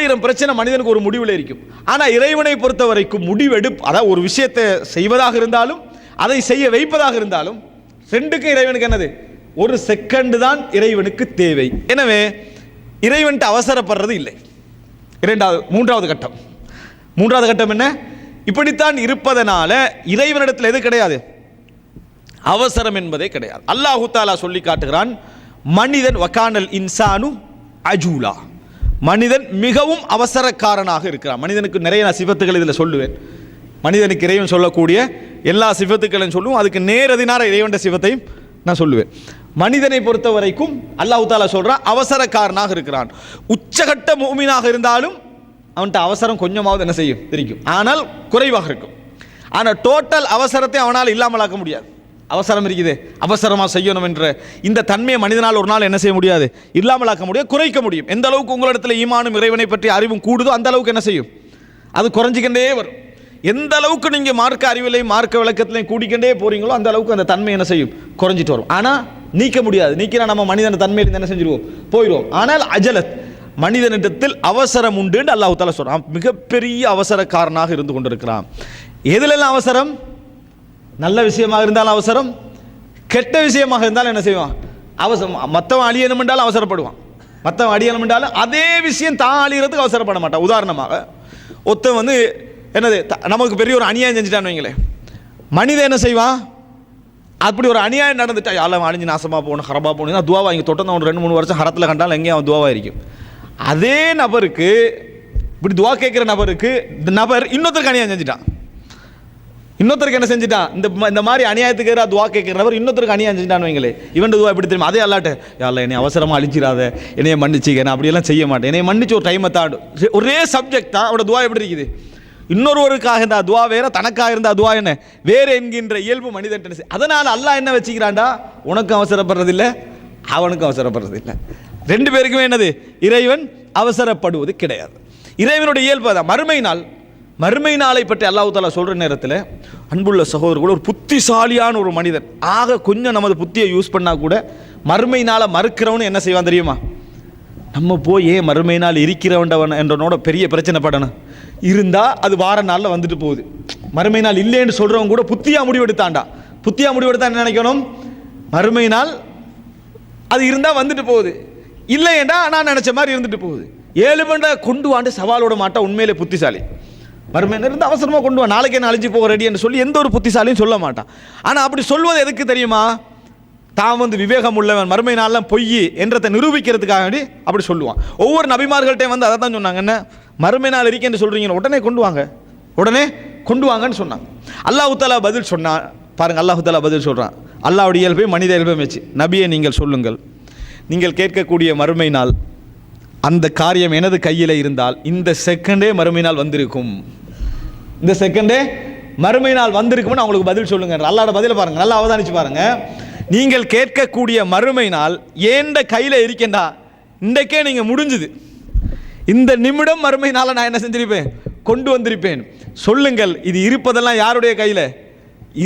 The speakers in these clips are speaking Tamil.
ஆயிரம் பிரச்சனை மனிதனுக்கு ஒரு முடிவில் இருக்கும். ஆனால் இறைவனை பொறுத்த வரைக்கும் முடிவெடுப்பு அதாவது ஒரு விஷயத்தை செய்வதாக இருந்தாலும் அதை செய்ய வைப்பதாக இருந்தாலும் ரெண்டுக்கும் இறைவனுக்கு என்னது? ஒரு செகண்ட் தான் இறைவனுக்கு தேவை. எனவே இறைவன்ட்டு அவசரப்படுறது இல்லை. இரண்டாவது மூன்றாவது கட்டம். மூன்றாவது கட்டம் என்ன? இப்படித்தான் இருப்பதனால இறைவனிடத்தில் எது கிடையாது? அவசரம் என்பதே கிடையாது. அல்லாஹு தாலா சொல்லி காட்டுகிறான் மனிதன் வக்கானல் இன்சானு அஜூலா. மனிதன் மிகவும் அவசரக்காரனாக இருக்கிறான். மனிதனுக்கு நிறைய நான் சிவத்துக்கள் இதில் சொல்லுவேன். மனிதனுக்கு இறைவன் சொல்லக்கூடிய எல்லா சிவத்துக்களையும் சொல்லுவோம். அதுக்கு நேரதினார இறைவன் சிவத்தையும் நான் சொல்லுவேன். மனிதனை பொறுத்த வரைக்கும் அல்லாஹு தாலா சொல்கிறான் அவசரக்காரனாக இருக்கிறான். உச்சகட்ட மூமினாக இருந்தாலும் அவன்கிட்ட அவசரம் கொஞ்சமாவது என்ன செய்யும்? தெரியும். ஆனால் குறைவாக இருக்கும். ஆனால் டோட்டல் அவசரத்தை அவனால் இல்லாமலாக்க முடியாது. அவசரம் இருக்குது. அவசரமாக செய்யணும் என்ற. இந்த தன்மையை மனிதனால் ஒரு நாள் என்ன செய்ய முடியாது? இல்லாமலாக்க முடியும் குறைக்க முடியும். எந்த அளவுக்கு உங்களிடத்தில் ஈமானும் இறைவனை பற்றி அறிவும் கூடுதோ அந்த அளவுக்கு என்ன செய்யும்? அது குறைஞ்சிக்கிட்டே வரும். எந்த அளவுக்கு நீங்கள் மார்க்க அறிவிலையும் மார்க்க விளக்கத்திலையும் கூடிக்கிட்டே போறீங்களோ அந்த அளவுக்கு அந்த தன்மை என்ன செய்யும்? குறைஞ்சிட்டு வரும். ஆனால் நீக்க முடியாது. நீக்கினா நம்ம மனிதன் தன்மையில் என்ன செஞ்சிருவோம்? போயிடுவோம். ஆனால் அஜலத் மனிதனிடத்தில் அவசரம் உண்டுன்னு அல்லாஹு தாலா சொல்கிறான் மிகப்பெரிய அவசரக்காரனாக இருந்து கொண்டிருக்கிறான். எதுலெல்லாம் அவசரம்? நல்ல விஷயமாக இருந்தாலும் அவசரம் கெட்ட விஷயமாக இருந்தாலும் என்ன செய்வான்? அவசரம். மற்றவன் அழியணும் என்றாலும் அவசரப்படுவான். மற்றவன் அழியணும் என்றாலும் அதே விஷயம் தான் அழியறதுக்கு அவசரப்பட மாட்டான். உதாரணமாக ஒருத்தன் வந்து என்னது த- நமக்கு பெரிய ஒரு அநியாயம் செஞ்சுட்டான்னு வைங்களேன். மனிதன் என்ன செய்வான்? அப்படி ஒரு அநியாயம் நடந்துட்டா யாரும் அழிஞ்சு நாசமாக போகணும் ஹரபா போகணும் துவாவா? இங்கே தொட்டு ஒரு ரெண்டு மூணு வருஷம் ஹரத்தில் கண்டாலும் எங்கேயும் அவன் துவாவாக இருக்கும் அதே நபருக்கு இப்படி துவா கேட்குற நபருக்கு இந்த நபர் இன்னொருத்தருக்கு அநியாயம் செஞ்சுட்டான். இன்னொருத்தருக்கு என்ன செஞ்சுட்டான்? இந்த இந்த மாதிரி அநியாயத்துக்கு எதிராக துவா கேட்கிறவர் இன்னொருத்தருக்கு அநியாயம் செஞ்சுட்டான் வைங்களே இவன் துவா எப்படி தெரியும்? அதே அல்லாட்டு யாரில் என்னை அவசரமாக அழிச்சிடாத என்னைய மன்னிச்சிக்க. நான் அப்படியெல்லாம் செய்ய மாட்டேன். என்னை மன்னிச்சு ஒரு டைமை தாடு. ஒரே சப்ஜெக்ட் தான். அவனோட துவா எப்படி இருக்குது? இன்னொருவருக்காக இருந்தால் துவா வேற தனக்காக இருந்தால் துவா என்ன? வேறு என்கின்ற இயல்பு மனிதன் அதனால் அல்லாஹ் என்ன வச்சுக்கிறான்டா? உனக்கும் அவசரப்படுறதில்லை அவனுக்கும் அவசரப்படுறதில்லை. ரெண்டு பேருக்குமே என்னது? இறைவன் அவசரப்படுவது கிடையாது. இறைவனுடைய இயல்பு அதான். மறுமை நாள் மறுமை நாளை பற்றி அல்லாஹு தாலா சொல்கிற நேரத்தில் அன்புள்ள சகோதரர்கள் ஒரு புத்திசாலியான ஒரு மனிதன். ஆக கொஞ்சம் நமது புத்தியை யூஸ் பண்ணால் கூட மறுமை நாளை மறுக்கிறவனு என்ன செய்வான் தெரியுமா? நம்ம போய் ஏன் மறுமை நாள் இருக்கிறவண்டவன் என்றனோட பெரிய பிரச்சனை படணும். இருந்தால் அது வார நாளில் வந்துட்டு போகுது. மறுமை நாள் இல்லைன்னு சொல்கிறவங்க கூட புத்தியாக முடிவெடுத்தாண்டா புத்தியாக முடிவெடுத்தா என்ன நினைக்கணும்? மறுமை நாள் அது இருந்தால் வந்துட்டு போகுது. இல்லையேண்டா நான் நினச்ச மாதிரி இருந்துட்டு போகுது. ஏழு மண்டை கொண்டு வாண்டு சவாலோட மாட்டா உண்மையிலே புத்திசாலி. மறுமையில இருந்து அவசரமாக கொண்டு வா நாளைக்கே நான் அழிஞ்சு போக ரெடி என்று சொல்லி எந்த ஒரு புத்திசாலியும் சொல்ல மாட்டான். ஆனால் அப்படி சொல்வது எதுக்கு தெரியுமா? தான் வந்து விவேகம் உள்ளவன் மறுமை நாளெலாம் பொய் என்றதை நிரூபிக்கிறதுக்காக வேண்டி அப்படி சொல்லுவான். ஒவ்வொரு நபிமார்கள்ட்டையும் வந்து அதை தான் சொன்னாங்க. என்ன? மறுமை நாள் இருக்கேன்னு சொல்கிறீங்க உடனே கொண்டு வாங்க. உடனே கொண்டு வாங்கன்னு சொன்னாங்க. அல்லாஹு தாலா பதில் சொன்னான் பாருங்கள் அல்லாஹு தாலா பதில் சொல்கிறான் அல்லாவுடைய இயல்பை மனித இயல்பை வச்சு. நபியை நீங்கள் சொல்லுங்கள். நீங்கள் கேட்கக்கூடிய மறுமை நாள் அந்த காரியம் எனது கையில் இருந்தால் இந்த செகண்டே மறுமை நாள் வந்திருக்கும். இந்த செகண்டே மறுமை நாள் வந்திருக்கும்னு அவங்களுக்கு பதில் சொல்லுங்க அல்லாட பதில பாருங்க நல்லா அவதானிச்சு பாருங்க. நீங்கள் கேட்கக்கூடிய மறுமை நாள் ஏண்ட கையில் இருக்கேன்டா இன்றைக்கே நீங்கள் முடிஞ்சுது. இந்த நிமிடம் மறுமை நாளை நான் என்ன செஞ்சிருப்பேன்? கொண்டு வந்திருப்பேன். சொல்லுங்கள் இது இருப்பதெல்லாம் யாருடைய கையில்?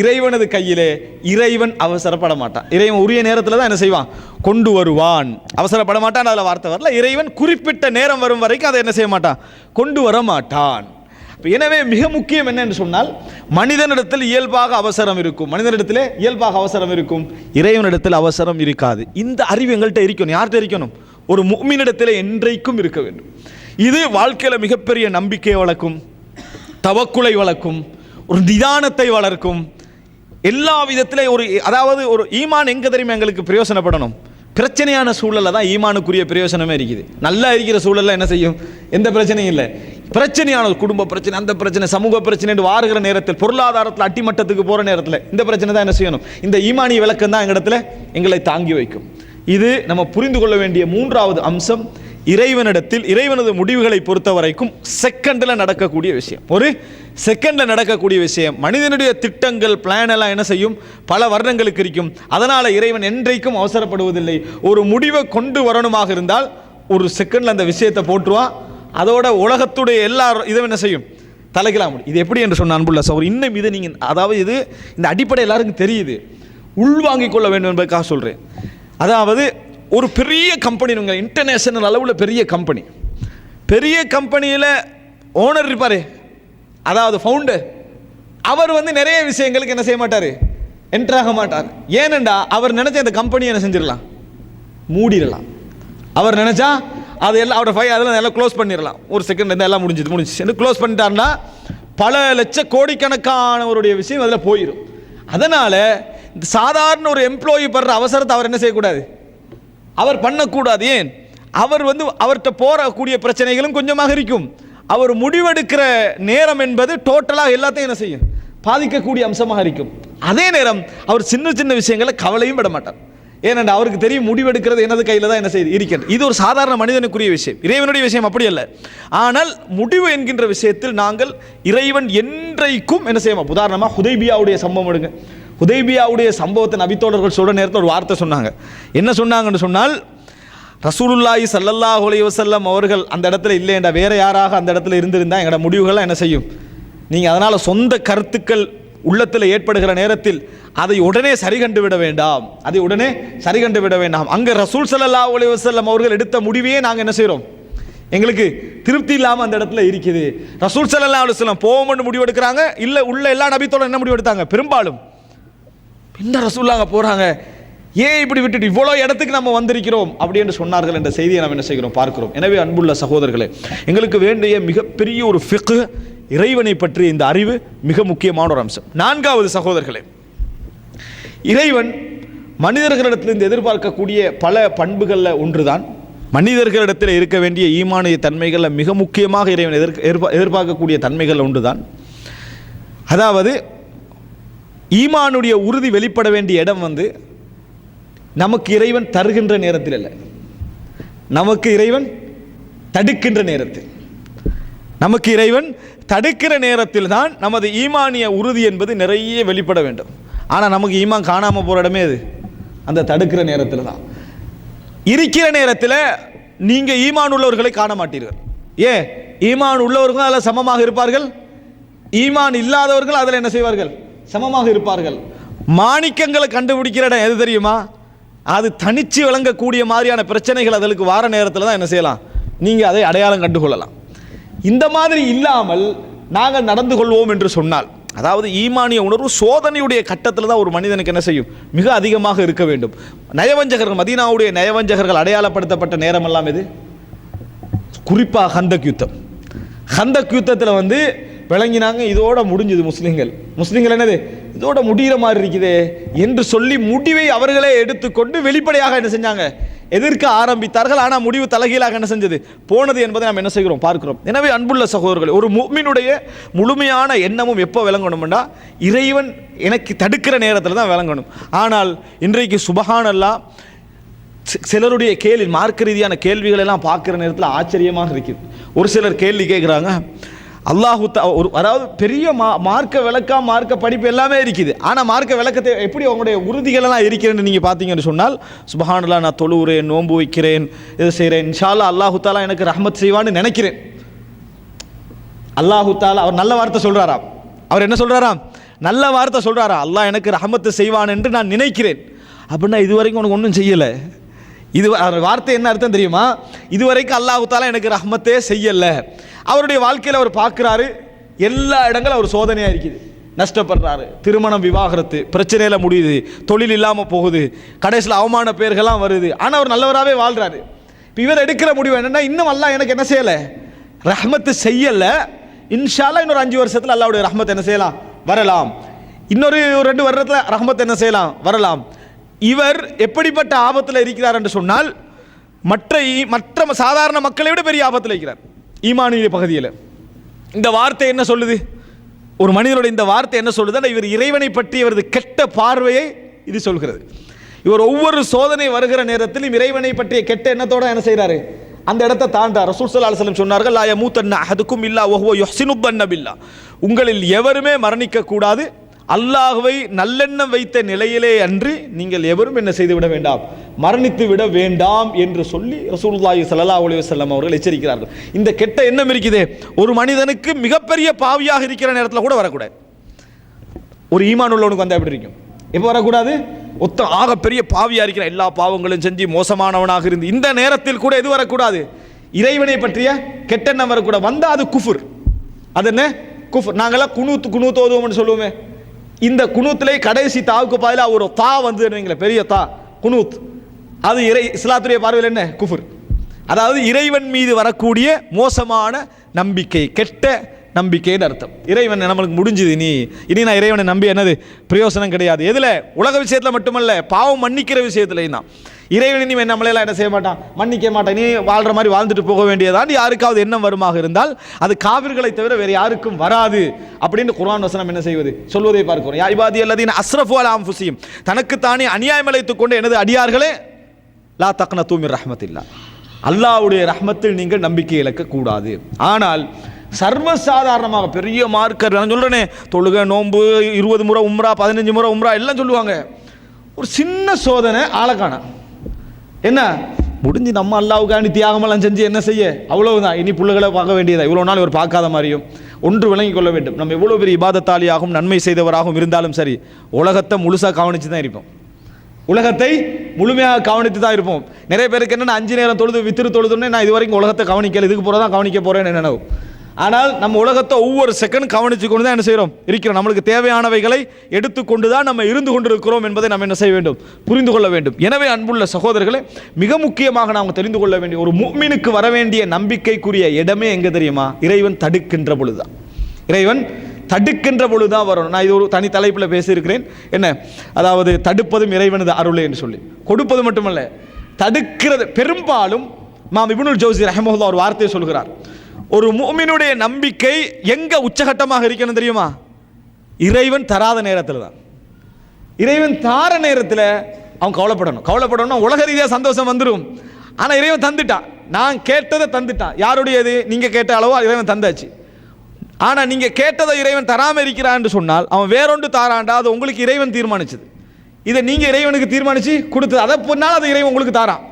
இறைவனது கையிலே. இறைவன் அவசரப்பட மாட்டான் இறைவன் உரிய நேரத்தில் தான் என்ன செய்வான்? கொண்டு வருவான். அவசரப்பட மாட்டான் அதில் வார்த்தை வரல. இறைவன் குறிப்பிட்ட நேரம் வரும் வரைக்கும் அதை என்ன செய்ய மாட்டான்? கொண்டு வர மாட்டான் எனவே மிக முக்கியம் என்னென்று சொன்னால் மனிதனிடத்தில் இயல்பாக அவசரம் இருக்கும். மனிதனிடத்தில் இயல்பாக அவசரம் இருக்கும். இறைவனிடத்தில் அவசரம் இருக்காது. இந்த அறிவு எங்கள்கிட்ட இருக்கணும். யார்கிட்ட இருக்கணும்? ஒரு முக்மினிடத்தில் என்றைக்கும் இருக்க வேண்டும். இது வாழ்க்கையில் மிகப்பெரிய நம்பிக்கையை வளர்க்கும் தவக்குலை வளர்க்கும் ஒரு நிதானத்தை வளர்க்கும் எல்லா விதத்திலே ஒரு அதாவது ஒரு ஈமான் எங்க தெரியுமா எங்களுக்கு பிரயோசனப்படணும்? பிரச்சனையான சூழல்ல தான் ஈமானுக்குரிய பிரயோசனமே இருக்குது. நல்லா இருக்கிற சூழல்ல என்ன செய்யும்? எந்த பிரச்சனையும் இல்லை. பிரச்சனையான ஒரு குடும்ப பிரச்சனை அந்த பிரச்சனை சமூக பிரச்சனை என்று வாருகிற நேரத்தில் பொருளாதாரத்தில் அட்டிமட்டத்துக்கு போகிற நேரத்தில் இந்த பிரச்சனை தான் என்ன செய்யணும்? இந்த ஈமானிய விளக்கம் தான் எங்களிடத்துல எங்களை தாங்கி வைக்கும். இது நம்ம புரிந்து கொள்ள வேண்டிய மூன்றாவது அம்சம். இறைவனிடத்தில் இறைவனது முடிவுகளை பொறுத்த வரைக்கும் செகண்டில் நடக்கக்கூடிய விஷயம். ஒரு செகண்டில் நடக்கக்கூடிய விஷயம். மனிதனுடைய திட்டங்கள் பிளான் எல்லாம் என்ன செய்யும்? பல வருடங்களுக்கு இருக்கும். அதனால் இறைவன் என்றைக்கும் அவசரப்படுவதில்லை. ஒரு முடிவை கொண்டு வரணுமாக இருந்தால் ஒரு செகண்டில் அந்த விஷயத்தை போட்டுருவான் அதோட உலகத்துடைய எல்லா இதுவும் என்ன செய்யும்? தலைக்கலாம் முடியும். இது எப்படி என்று சொன்ன அன்புள்ள சௌர் இன்னும் இதை நீங்கள் அதாவது இது இந்த அடிப்படை எல்லாருக்கும் தெரியுது. உள்வாங்கிக் கொள்ள வேண்டும் என்பதற்காக சொல்கிறேன் அதாவது ஒரு பெரிய கம்பெனி உங்கள் இன்டர்நேஷனல் அளவில் பெரிய கம்பெனி பெரிய கம்பெனியில் ஓனர் இருப்பார். அதாவது ஃபவுண்டர் அவர் வந்து நிறைய விஷயங்களுக்கு என்ன செய்ய மாட்டார்? என்ட்ராக மாட்டார். ஏனெண்டா அவர் நினச்ச இந்த கம்பெனியை என்ன செஞ்சிடலாம்? மூடிடலாம். அவர் நினச்சா அது எல்லாம் அவரோட ஃபை அதெல்லாம் எல்லாம் க்ளோஸ் பண்ணிடலாம். ஒரு செகண்ட் இருந்தால் எல்லாம் முடிஞ்சது முடிஞ்சிச்சு. க்ளோஸ் பண்ணிட்டாருன்னா பல லட்ச கோடிக்கணக்கானவருடைய விஷயம் அதில் போயிடும் அதனால் இந்த சாதாரண ஒரு எம்ப்ளாயி படுற அவசரத்தை அவர் என்ன செய்யக்கூடாது? அவர் பண்ணக்கூடாது. ஏன்? அவர் வந்து அவர்கிட்ட போகக்கூடிய பிரச்சனைகளும் கொஞ்சமாக இருக்கும். அவர் முடிவெடுக்கிற நேரம் என்பது டோட்டலாக எல்லாத்தையும் என்ன செய்யும்? பாதிக்கக்கூடிய அம்சமாக இருக்கும். அதே நேரம் அவர் சின்ன சின்ன விஷயங்களை கவலையும் பட மாட்டார் ஏனென்றால் அவருக்கு தெரியும் முடிவெடுக்கிறது எனது கையில் தான் என்ன செய்யுது இருக்கிறது. இது ஒரு சாதாரண மனிதனுக்குரிய விஷயம். இறைவனுடைய விஷயம் அப்படி அல்ல. ஆனால் முடிவு என்கின்ற விஷயத்தில் நாங்கள் இறைவன் என்றைக்கும் என்ன செய்யணும் உதாரணமாக ஹுதைபியாவுடைய சம்பவம் எடுங்க. ஹுதைபியாவுடைய சம்பவத்தை நபித்தோழர்கள் சொல்கிற நேரத்தில் ஒரு வார்த்தை சொன்னாங்க. என்ன சொன்னாங்கன்னு சொன்னால் ரசூலுல்லாஹி ஸல்லல்லாஹு அலைஹி வசல்லம் அவர்கள் அந்த இடத்துல இல்லைண்டா வேறு யாராக அந்த இடத்துல இருந்திருந்தால் எங்களோட முடிவுகள்லாம் என்ன செய்யும்? நீங்கள் அதனால் சொந்த கருத்துக்கள் உள்ளத்தில் ஏற்படுகிற நேரத்தில் அதை உடனே சரி கண்டு விட வேண்டாம். அதை உடனே சரி கண்டு விட வேண்டாம். அங்கே ரசூல் சல்லா அலைஹி வசல்லம் அவர்கள் எடுத்த முடிவையே நாங்கள் என்ன செய்கிறோம் எங்களுக்கு திருப்தி இல்லாமல் அந்த இடத்துல இருக்குது. ரசூல் சல்லா அலைஹி வஸல்லம் போவோம்னு முடிவு எடுக்கிறாங்க இல்லை உள்ள எல்லா நபித்தோட என்ன முடிவு எடுத்தாங்க பெரும்பாலும் இந்த ரசூல்லாங்க போகிறாங்க ஏன் இப்படி விட்டுட்டு இவ்வளோ இடத்துக்கு நம்ம வந்திருக்கிறோம்? அப்படி என்று சொன்னார்கள் என்ற செய்தியை நாம் என்ன செய்கிறோம்? பார்க்கிறோம். எனவே அன்புள்ள சகோதரர்களே எங்களுக்கு வேண்டிய மிகப்பெரிய ஒரு ஃபிக்கு இறைவனை பற்றிய இந்த அறிவு மிக முக்கியமான ஒரு அம்சம். நான்காவது சகோதரர்களே இறைவன் மனிதர்களிடத்திலிருந்து எதிர்பார்க்கக்கூடிய பல பண்புகளில் ஒன்றுதான். மனிதர்களிடத்தில் இருக்க வேண்டிய ஈமானிய தன்மைகளில் மிக முக்கியமாக இறைவன் எதிர் எதிர்பார்க்கக்கூடிய தன்மைகள் ஒன்றுதான். அதாவது ஈமானுடைய உறுதி வெளிப்பட வேண்டிய இடம் வந்து நமக்கு இறைவன் தருகின்ற நேரத்தில் அல்ல. நமக்கு இறைவன் தடுக்கின்ற நேரத்தில். நமக்கு இறைவன் தடுக்கிற நேரத்தில் தான் நமது ஈமானிய உறுதி என்பது நிறைய வெளிப்பட வேண்டும். ஆனால் நமக்கு ஈமான் காணாமல் போகிற இடமே அது. அந்த தடுக்கிற நேரத்தில் தான் இருக்கிற நேரத்தில் நீங்கள் ஈமான் உள்ளவர்களை காண மாட்டீர்கள். ஏன் ஈமான் உள்ளவர்கள் அதில் சமமாக இருப்பார்கள்? ஈமான் இல்லாதவர்கள் அதில் என்ன செய்வார்கள்? சமமாக இருப்பார்கள். மாணிக்கங்களை கண்டுபிடிக்கிற இடம் எது தெரியுமா? அது தனிச்சு விளங்கக்கூடிய மாதிரியான பிரச்சனைகள் அதற்கு வார நேரத்தில் தான் என்ன செய்யலாம்? நீங்கள் அதை அடையாளம் கண்டுகொள்ளலாம். இந்த மாதிரி இல்லாமல் நாங்கள் நடந்து கொள்வோம் என்று சொன்னால் அதாவது ஈமானிய உணர்வு சோதனையுடைய கட்டத்தில் தான் ஒரு மனிதனுக்கு என்ன செய்யும்? மிக அதிகமாக இருக்க வேண்டும். நயவஞ்சகர்கள் மதீனாவுடைய நயவஞ்சகர்கள் அடையாளப்படுத்தப்பட்ட நேரமெல்லாம் எது? குறிப்பாக ஹந்தக் யுத்தம். ஹந்தக் யுத்தத்தில் வந்து விளங்கினாங்க இதோட முடிஞ்சது முஸ்லீம்கள். முஸ்லீம்கள் என்னது? இதோட முடிகிற மாதிரி இருக்குதே என்று சொல்லி முடிவை அவர்களே எடுத்துக்கொண்டு வெளிப்படையாக என்ன செஞ்சாங்க? எதிர்க்க ஆரம்பித்தார்கள் ஆனால் முடிவு தலைகீழாக என்ன செஞ்சது? போனது என்பதை நாம் என்ன செய்கிறோம்? பார்க்கிறோம். எனவே அன்புள்ள சகோதரர்களே ஒரு முஃமினுடைய முழுமையான எண்ணமும் எப்போ விளங்கணும்னா இறைவன் எனக்கு தடுக்கிற நேரத்தில் தான் விளங்கணும். ஆனால் இன்றைக்கு சுபஹானல்லா சி- சிலருடைய கேள்வி மார்க்க ரீதியான கேள்விகளெல்லாம் பார்க்குற நேரத்தில் ஆச்சரியமாக இருக்குது. ஒரு சிலர் கேள்வி கேட்குறாங்க அல்லாஹு ஒரு அதாவது பெரிய மா மார்க்க விளக்கம் மார்க்க படிப்பு எல்லாமே இருக்குது. ஆனால் மார்க்க விளக்கத்தை எப்படி உங்களுடைய உறுதிகளெல்லாம் இருக்கிறேன்னு நீங்கள் பார்த்தீங்கன்னு சொன்னால் சுபஹானல்லா நான் தொழுகிறேன் நோன்பு வைக்கிறேன் இது செய்கிறேன் இன்ஷால்லா அல்லாஹு தாலா எனக்கு ரஹமத் செய்வான்னு நினைக்கிறேன். அல்லாஹு தாலா அவர் நல்ல வார்த்தை சொல்கிறாராம் அவர் என்ன சொல்கிறாராம் நல்ல வார்த்தை சொல்கிறாரா அல்லாஹ் எனக்கு ரஹமத்து செய்வான் என்று நான் நினைக்கிறேன். அப்படின்னா இதுவரைக்கும் உனக்கு ஒன்றும் செய்யலை. இது அவர் வார்த்தை என்ன அர்த்தம் தெரியுமா? இதுவரைக்கும் அல்லாஹு எனக்கு ரஹ்மத்தே செய்யலை. அவருடைய வாழ்க்கையில் அவர் பார்க்குறாரு எல்லா இடங்களும் அவர் சோதனையாக இருக்குது. நஷ்டப்படுறாரு திருமணம் விவாகரத்து பிரச்சனையில் முடியுது தொழில் இல்லாமல் போகுது கடைசியில் அவமான பேர்கள்லாம் வருது. ஆனால் அவர் நல்லவராகவே வாழ்கிறாரு இப்போ இவர் எடுக்கிற முடிவு என்னென்னா இன்னும் அல்லா எனக்கு என்ன செய்யலை? ரஹ்மத்து செய்யலை. இன்ஷால்லா இன்னொரு அஞ்சு வருஷத்தில் அல்லாவுடைய ரஹ்மத் என்ன செய்யலாம்? வரலாம். இன்னொரு ரெண்டு வருடத்தில் ரஹ்மத் என்ன செய்யலாம்? வரலாம். இவர் எப்படிப்பட்ட ஆபத்தில் இருக்கிறார் என்று சொன்னால் மற்ற மற்ற சாதாரண மக்களை விட பெரிய ஆபத்தில் இருக்கிறார். ஈமானிய பகுதியில். இந்த வார்த்தை என்ன சொல்லுது? ஒரு மனிதனுடைய இந்த வார்த்தை என்ன சொல்லுதுன்னா இவர் இறைவனை பற்றி இவரது கெட்ட பார்வையை இது சொல்கிறது. இவர் ஒவ்வொரு சோதனை வருகிற நேரத்திலும் இறைவனை பற்றிய கெட்ட எண்ணத்தோட என்ன செய்கிறாரு அந்த இடத்தை தாண்டார். ரசூல் ஸல்லல்லாஹு அலைஹி சொன்னார்கள் லாய மூத்தன்ன அதுக்கும் இல்லா ஓஹோ யுஹ்சினு பில்லா. உங்களில் எவருமே மரணிக்க கூடாது அல்லாஹுவை நல்லெண்ணம் வைத்த நிலையிலே அன்று நீங்கள் எவரும் என்ன செய்து விட வேண்டாம் மரணித்து விட வேண்டாம் என்று சொல்லி ரசூலுல்லாஹி சல்லா அலி வல்லம் அவர்கள் எச்சரிக்கிறார்கள். இந்த கெட்ட எண்ணம் இருக்குதே. ஒரு மனிதனுக்கு மிகப்பெரிய பாவியாக இருக்கிற நேரத்தில் கூட வரக்கூடாது. ஒரு ஈமான் உள்ளவனுக்கு வந்தால் எப்படி இருக்கும்? எப்போ வரக்கூடாது? ஒத்த ஆக பெரிய பாவியாக இருக்கிற எல்லா பாவங்களும் செஞ்சு மோசமானவனாக இருந்து இந்த நேரத்தில் கூட எது வரக்கூடாது? இறைவனை பற்றிய கெட்டெண்ணம் வரக்கூடாது. வந்தால் அது குஃபுர். அது என்ன குஃபுர் நாங்களாம் குணூத்து குணூத்து ஓதுவோம்னு சொல்லுவோமே. இந்த குனூத்திலே கடைசி தாவுக்கு பதிலாக ஒரு தா வந்து பெரிய தா குனூத். அது இறை இஸ்லாத்துடைய பார்வையில் என்ன? குஃபுர். அதாவது இறைவன் மீது வரக்கூடிய மோசமான நம்பிக்கை கெட்ட நம்பிக்கைன்னு அர்த்தம். இறைவன் நம்மளுக்கு முடிஞ்சுது இனி. இனி நான் இறைவனை நம்பி என்னது? பிரயோசனம் கிடையாது. எதில்? உலக விஷயத்தில் மட்டுமல்ல பாவம் மன்னிக்கிற விஷயத்துலையும் தான். இறைவன் இனி நம்மளையெல்லாம் என்ன செய்ய மாட்டான்? மன்னிக்க மாட்டான். நீ வாழ்கிற மாதிரி வாழ்ந்துட்டு போக வேண்டியதான் யாருக்காவது எண்ணம் வருமாக இருந்தால் அது காவிர்களை தவிர வேறு யாருக்கும் வராது அப்படின்னு குரான் வசனம் என்ன செய்வது? சொல்வதை பார்க்கிறோம். யாய்வாதி இபாதி அல்லதீன் அஸ்ரஃபு அலாம் அன்ஃபுஸிஹிம். தனக்குத்தானே அநியாயம் அழைத்துக் கொண்டு எனது அடியார்களே லா தக்ன தூமிர் இல்லா அல்லாஹ்வுடைய ரஹ்மத்தில் நீங்கள் நம்பிக்கை இழக்கக்கூடாது. ஆனால் சர்வசாதாரணமாக பெரிய மார்க்கர் நான் சொல்கிறேனே தொழுக நோன்பு இருபது முறை உம்ரா பதினஞ்சு முறை உம்ரா எல்லாம் சொல்லுவாங்க. ஒரு சின்ன சோதனை ஆளக்கான என்ன? முடிஞ்சு நம்ம அல்லாவுக்காண்டி தியாகமெல்லாம் செஞ்சு என்ன செய்ய? அவ்வளவுதான். இனி புள்ளைகளை பார்க்க வேண்டியதா? இவ்வளோ நாள் இவர் பார்க்காத மாதிரியும் ஒன்று விளங்கி கொள்ள வேண்டும். நம்ம எவ்வளோ பெரிய இபாதத்தாலியாகவும் நன்மை செய்தவராகவும் இருந்தாலும் சரி உலகத்தை முழுசாக கவனித்து தான் இருப்போம். உலகத்தை முழுமையாக கவனித்து தான் இருப்போம். நிறைய பேருக்கு என்னென்ன அஞ்சு நேரம் தொழுது வித்திரு தொழுதுன்னே நான் இது வரைக்கும் உலகத்தை கவனிக்கல இதுக்கு போகிறதான் கவனிக்க போகிறேன்னு நினைவு ஆனால் நம்ம உலகத்தை ஒவ்வொரு செகண்ட் கவனித்து கொண்டு தான் என்ன செய்கிறோம் இருக்கிறோம். நம்மளுக்கு தேவையானவைகளை எடுத்துக்கொண்டு தான் நம்ம இருந்து கொண்டிருக்கிறோம் என்பதை நம்ம என்ன செய்ய வேண்டும்? புரிந்து கொள்ள வேண்டும். எனவே அன்புள்ள சகோதரர்களை மிக முக்கியமாக நாம் தெரிந்து கொள்ள வேண்டிய ஒரு முக்மினுக்கு வர வேண்டிய நம்பிக்கைக்குரிய இடமே எங்கே தெரியுமா? இறைவன் தடுக்கின்ற பொழுதுதான். இறைவன் தடுக்கின்ற பொழுது தான் வரும் நான் இது ஒரு தனி தலைப்பில் பேசியிருக்கிறேன். என்ன? அதாவது தடுப்பதும் இறைவனது அருளே என்று சொல்லி. கொடுப்பது மட்டுமல்ல தடுக்கிறது. பெரும்பாலும் மாம் இபுனுல் ஜோசி ரஹமஹுல்லா ஒரு வார்த்தையை சொல்கிறார். ஒரு மூமினுடைய நம்பிக்கை எங்கே உச்சகட்டமாக இருக்கணும் தெரியுமா? இறைவன் தராத நேரத்தில் தான் இறைவன் தார நேரத்தில் அவன் கவலைப்படணும். கவலைப்படணும் உலக ரீதியாக சந்தோஷம் வந்துடும் ஆனால் இறைவன் தந்துட்டான் நான் கேட்டதை தந்துட்டான் யாருடையது? நீங்கள் கேட்ட அளவோ இறைவன் தந்தாச்சு. ஆனால் நீங்கள் கேட்டதை இறைவன் தராமல் இருக்கிறான்னு சொன்னால் அவன் வேறொன்று தாராண்டா அது உங்களுக்கு இறைவன் தீர்மானிச்சது. இதை நீங்கள் இறைவனுக்கு தீர்மானித்து கொடுத்தது அதை பொன்னால் அது இறைவன் உங்களுக்கு தாரான்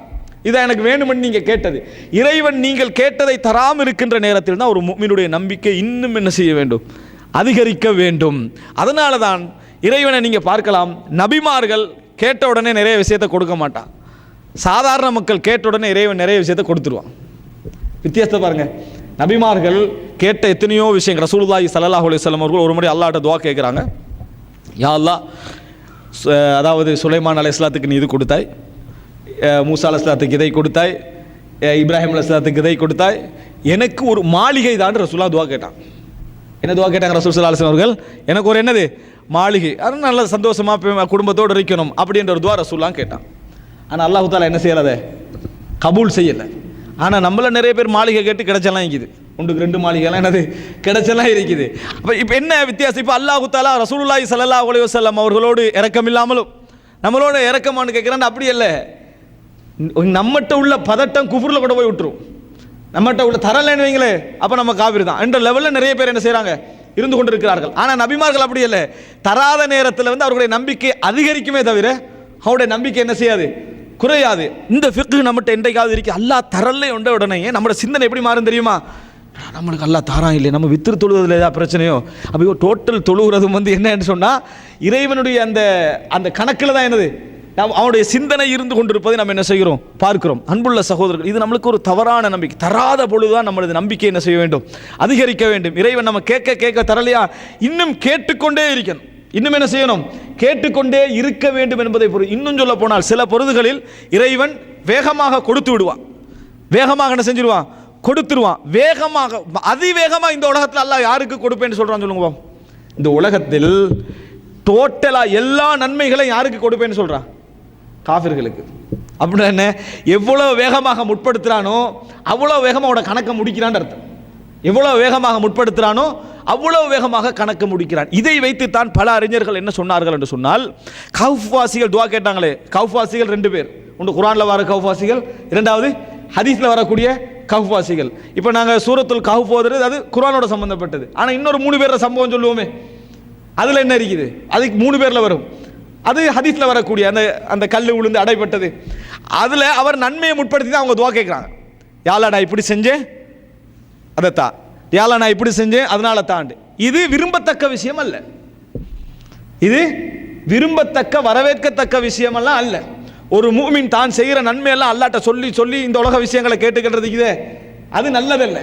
இதை எனக்கு வேணுமென்னு நீங்கள் கேட்டது. இறைவன் நீங்கள் கேட்டதை தராமல் இருக்கின்ற நேரத்தில் தான் ஒரு மீனுடைய நம்பிக்கை இன்னும் என்ன செய்ய வேண்டும்? அதிகரிக்க வேண்டும். அதனால தான் இறைவனை நீங்கள் பார்க்கலாம். நபிமார்கள் கேட்ட உடனே நிறைய விஷயத்தை கொடுக்க மாட்டான். சாதாரண மக்கள் கேட்ட உடனே இறைவன் நிறைய விஷயத்தை கொடுத்துருவான். வித்தியாசத்தை பாருங்கள் நபிமார்கள் கேட்ட எத்தனையோ விஷயங்கள். ரசூலுல்லாஹி சல்லாஹ் அலுவலம் அவர்கள் ஒரு முறை அல்லாட்ட துவா கேட்குறாங்க யா அல்லாஹ் சு- அதாவது சுலைமான் அலைஹிஸ்ஸலாத்துக்கு நீ இது கொடுத்தாய். மூசா அலஸ்லாத்துக்கு இதை கொடுத்தாய். இப்ராஹிம் அலஸ்லாத்துக்கு இதை கொடுத்தாய். எனக்கு ஒரு மாளிகை தான் ரசூலா துவா கேட்டான். என்ன துவா கேட்டாங்க ரசூல் சுல்லா அலைஹி அவர்கள்? எனக்கு ஒரு என்னது? மாளிகை. அது நல்ல சந்தோஷமாக குடும்பத்தோடு இருக்கணும் அப்படின்ற ஒரு துவா ரசூல்லாம் கேட்டான். ஆனால் அல்லாஹு தாலா என்ன செய்யறதே கபூல் செய்யலை. ஆனால் நம்மள நிறைய பேர் மாளிகை கேட்டு கிடைச்செல்லாம் இருக்குது. ஒன்றுக்கு ரெண்டு மாளிகைலாம் என்னது? கிடைச்செல்லாம் இருக்குது. அப்போ இப்போ என்ன வித்தியாசம்? இப்போ அல்லாஹு தாலா ரசூலுல்லாஹி ஸல்லல்லாஹு அலைஹி வஸல்லம் அவர்களோடு இறக்கம் இல்லாமலும் நம்மளோட இறக்கமானு கேட்குறான்னு அப்படி இல்லை. நம்மகிட்ட உள்ள பதட்டம் குஃபுரில் கூட போய் விட்டுரும். நம்மகிட்ட உள்ள தரலைன்னு வைங்களே அப்போ நம்ம காவிரி தான் என்ற லெவலில் நிறைய பேர் என்ன செய்கிறாங்க இருந்து கொண்டு இருக்கிறார்கள் ஆனால் நபிமார்கள் அப்படி இல்லை. தராத நேரத்தில் வந்து அவருடைய நம்பிக்கை அதிகரிக்குமே தவிர அவருடைய நம்பிக்கை என்ன செய்யாது? குறையாது. இந்த ஃபிக்கு நம்மகிட்ட என்றைக்காவது இருக்கு அல்லா தரலை உண்ட உடனே நம்மளோட சிந்தனை எப்படி மாறும் தெரியுமா? நம்மளுக்கு எல்லாம் தாரான் இல்லை நம்ம வித்திரு தொழுவதில் ஏதாவது பிரச்சனையோ? அப்போ டோட்டல் தொழுகிறதும் வந்து என்னன்னு சொன்னால் இறைவனுடைய அந்த அந்த கணக்கில் தான் என்னது? நாம் அவனுடைய சிந்தனை இருந்து கொண்டிருப்பதை நம்ம என்ன செய்கிறோம்? பார்க்கிறோம். அன்புள்ள சகோதரர்கள் இது நம்மளுக்கு ஒரு தவறான நம்பிக்கை. தராத பொழுதுதான் நம்மளது நம்பிக்கை என்ன செய்ய வேண்டும்? அதிகரிக்க வேண்டும். இறைவன் நம்ம கேட்க கேட்க தரலையா? இன்னும் கேட்டுக்கொண்டே இருக்கணும். இன்னும் என்ன செய்யணும்? கேட்டுக்கொண்டே இருக்க வேண்டும் என்பதை பொறு இன்னும் சொல்ல போனால் சில பொருதுகளில் இறைவன் வேகமாக கொடுத்து விடுவான். வேகமாக என்ன செஞ்சிருவான்? கொடுத்துருவான். வேகமாக அதிவேகமாக இந்த உலகத்தில் அல்ல யாருக்கு கொடுப்பேன்னு சொல்கிறான் சொல்லுங்க இந்த உலகத்தில் டோட்டலாக எல்லா நன்மைகளையும் யாருக்கு கொடுப்பேன்னு சொல்கிறான் காஃபிர்களுக்கு. அப்படின்னா என்ன? எவ்வளோ வேகமாக முற்படுத்துகிறானோ அவ்வளோ வேகமாக அவனோட கணக்கை முடிக்கிறான்னு அர்த்தம். எவ்வளோ வேகமாக முற்படுத்துகிறானோ அவ்வளோ வேகமாக கணக்கு முடிக்கிறான். இதை வைத்து தான் பல அறிஞர்கள் என்ன சொன்னார்கள் என்று சொன்னால் கவுஃப்வாசிகள் துவா கேட்டாங்களே. கவுஃப்வாசிகள் ரெண்டு பேர். ஒன்று குரானில் வர கவுஃப்வாசிகள் இரண்டாவது ஹதீஸில் வரக்கூடிய கவுஃப்வாசிகள் இப்போ நாங்கள் சூரத்துல் கவுஃப் ஓதுறது அது குரானோட சம்மந்தப்பட்டது ஆனால் இன்னொரு மூணு பேர சம்பவம் சொல்லுவோமே. அதில் என்ன இருக்குது? அதுக்கு மூணு பேரில் வரும். அது ஹதீஸில் வரக்கூடிய அந்த அந்த கல் விழுந்து அடைப்பட்டது அதில் அவர் நன்மையை முற்படுத்தி தான் அவங்க துவா கேட்குறாங்க யாழா நான் இப்படி செஞ்சேன்? அதைத்தா. யாழா நான் இப்படி செஞ்சேன்? அதனால தாண்டு இது விரும்பத்தக்க விஷயம் அல்ல. இது விரும்பத்தக்க வரவேற்கத்தக்க விஷயமெல்லாம் அல்ல. ஒரு மூமின் தான் செய்கிற நன்மையெல்லாம் அல்லாட்ட சொல்லி சொல்லி இந்த உலக விஷயங்களை கேட்டுக்கிட்டதுக்கு இதே. அது நல்லதல்ல.